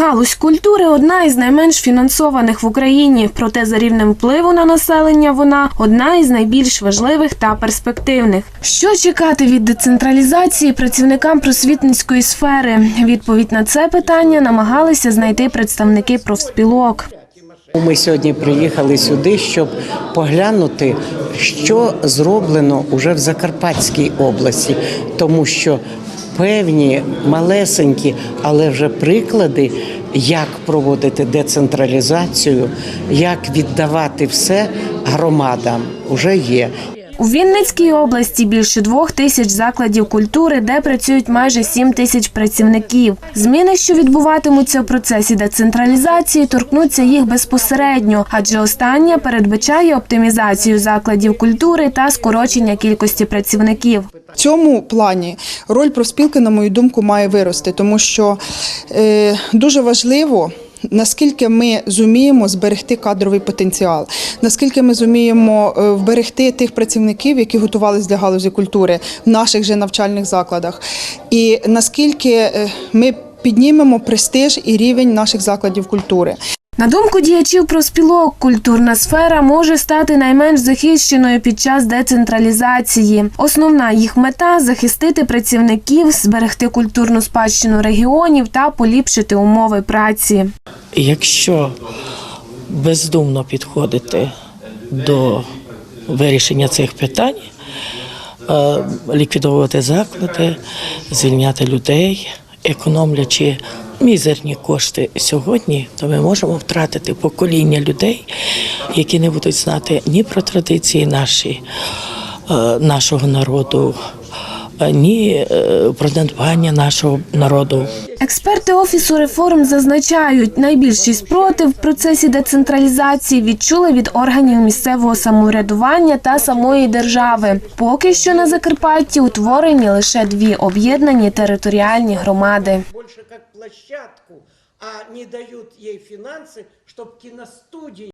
Галузь культури одна із найменш фінансованих в Україні, проте за рівнем впливу на населення вона одна із найбільш важливих та перспективних. Що чекати від децентралізації працівникам просвітницької сфери? Відповідь на це питання намагалися знайти представники профспілок. Ми сьогодні приїхали сюди, щоб поглянути, що зроблено уже в Закарпатській області, тому що певні малесенькі, але вже приклади, як проводити децентралізацію, як віддавати все громадам, вже є. У Вінницькій області більше двох тисяч закладів культури, де працюють майже сім тисяч працівників. Зміни, що відбуватимуться в процесі децентралізації, торкнуться їх безпосередньо, адже остання передбачає оптимізацію закладів культури та скорочення кількості працівників. В цьому плані роль профспілки, на мою думку, має вирости, тому що е, дуже важливо. Наскільки ми зуміємо зберегти кадровий потенціал, наскільки ми зуміємо е, вберегти тих працівників, які готувалися для галузі культури в наших же навчальних закладах, і наскільки е, ми піднімемо престиж і рівень наших закладів культури. На думку діячів профспілок, культурна сфера може стати найменш захищеною під час децентралізації. Основна їх мета захистити працівників, зберегти культурну спадщину регіонів та поліпшити умови праці. Якщо бездумно підходити до вирішення цих питань, е, ліквідовувати заклади, звільняти людей, економлячи мізерні кошти сьогодні, то ми можемо втратити покоління людей, які не будуть знати ні про традиції наші, е, нашого народу, ні е, про надбання нашого народу. Експерти офісу реформ зазначають, найбільший спротив в процесі децентралізації відчули від органів місцевого самоврядування та самої держави. Поки що на Закарпатті утворені лише дві об'єднані територіальні громади. больше как площадку, а не дают ей финансы, чтобы киностудии